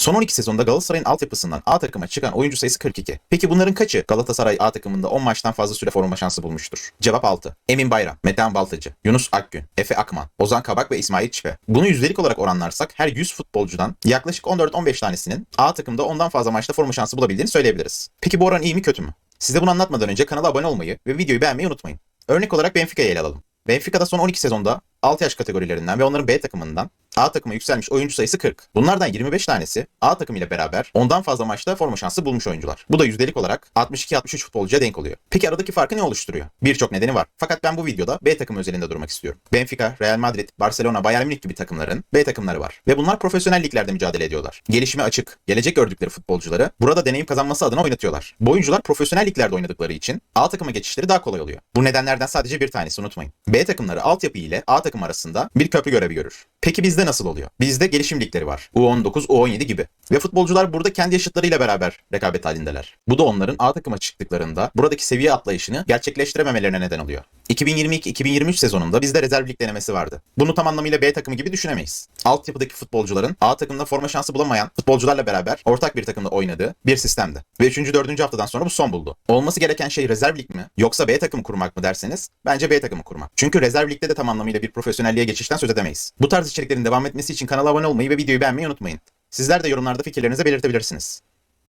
Son 12 sezonda Galatasaray'ın altyapısından A takıma çıkan oyuncu sayısı 42. Peki bunların kaçı Galatasaray A takımında 10 maçtan fazla süre forma şansı bulmuştur? Cevap 6. Emin Bayram, Metehan Baltacı, Yunus Akgün, Efe Akman, Ozan Kabak ve İsmail Çipe. Bunu yüzdelik olarak oranlarsak her 100 futbolcudan yaklaşık 14-15 tanesinin A takımda ondan fazla maçta forma şansı bulabildiğini söyleyebiliriz. Peki bu oran iyi mi kötü mü? Size bunu anlatmadan önce kanala abone olmayı ve videoyu beğenmeyi unutmayın. Örnek olarak Benfica'yı ele alalım. Benfica'da son 12 sezonda 6 yaş kategorilerinden ve onların B takımından A takıma yükselmiş oyuncu sayısı 40. Bunlardan 25 tanesi A takım ile beraber ondan fazla maçta forma şansı bulmuş oyuncular. Bu da yüzdelik olarak 62-63 futbolcuya denk oluyor. Peki aradaki farkı ne oluşturuyor? Birçok nedeni var. Fakat ben bu videoda B takım özelinde durmak istiyorum. Benfica, Real Madrid, Barcelona, Bayern Münih gibi takımların B takımları var. Ve bunlar profesyonel liglerde mücadele ediyorlar. Gelişime açık, gelecek gördükleri futbolcuları burada deneyim kazanması adına oynatıyorlar. Bu oyuncular profesyonel liglerde oynadıkları için A takıma geçişleri daha kolay oluyor. Bu nedenlerden sadece bir tanesi unutmayın. B takımları altyapı ile A takım arasında bir köprü görevi görür. Peki bizde nasıl oluyor? Bizde gelişim ligleri var. U19, U17 gibi. Ve futbolcular burada kendi yaşıtlarıyla beraber rekabet halindeler. Bu da onların A takıma çıktıklarında buradaki seviye atlayışını gerçekleştirememelerine neden oluyor. 2022-2023 sezonunda bizde rezerv lig denemesi vardı. Bunu tam anlamıyla B takımı gibi düşünemeyiz. Altyapıdaki futbolcuların A takımda forma şansı bulamayan futbolcularla beraber ortak bir takımda oynadığı bir sistemdi. Ve 3. 4. haftadan sonra bu son buldu. Olması gereken şey rezerv lig mi yoksa B takımı kurmak mı derseniz bence B takımı kurmak. Çünkü rezerv ligde de tam anlamıyla bir profesyonelliğe geçişten söz edemeyiz. Bu tarz içeriklerin devam etmesi için kanala abone olmayı ve videoyu beğenmeyi unutmayın. Sizler de yorumlarda fikirlerinizi belirtebilirsiniz.